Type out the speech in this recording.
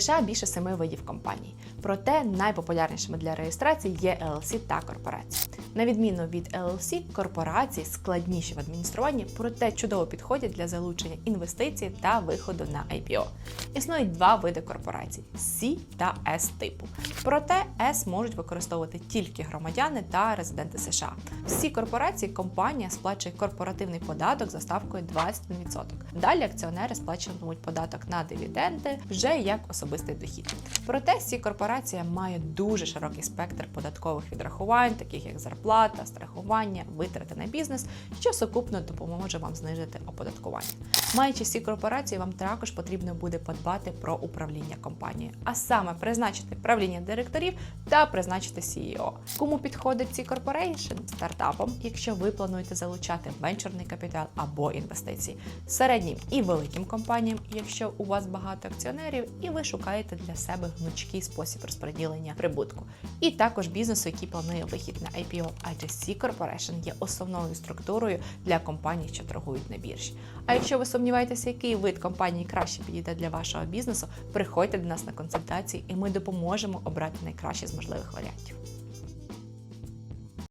США більше семи видів компаній. Проте найпопулярнішими для реєстрації є LLC та корпорації. На відміну від LLC, корпорації складніші в адмініструванні, проте чудово підходять для залучення інвестицій та виходу на IPO. Існують два види корпорацій C та S типу. Проте S можуть використовувати тільки громадяни та резиденти США. Всі корпорації компанія сплачує корпоративний податок за ставкою 21%. Далі акціонери сплачуватимуть податок на дивіденди вже як особистий дохід. Проте ці корпорації мають дуже широкий спектр податкових відрахувань, таких як зарплата, страхування, витрати на бізнес, що сукупно допоможе вам знизити оподаткування. Маючи всі корпорації, вам також потрібно буде подбати про управління компанією, а саме призначити правління директорів та призначити CEO. Кому підходить ці корпорейшн? Стартапам, якщо ви плануєте залучати венчурний капітал або інвестиції, середнім і великим компаніям, якщо у вас багато акціонерів, і ви шукаєте для себе гнучкий спосіб розподілення прибутку, і також бізнесу, який планує вихід на IPO, адже C Corporation є основною структурою для компаній, що торгують на біржі. А якщо ви сумніваєтеся, який вид компанії краще підійде для вашого бізнесу, приходьте до нас на консультації, і ми допоможемо обрати найкраще з можливих варіантів.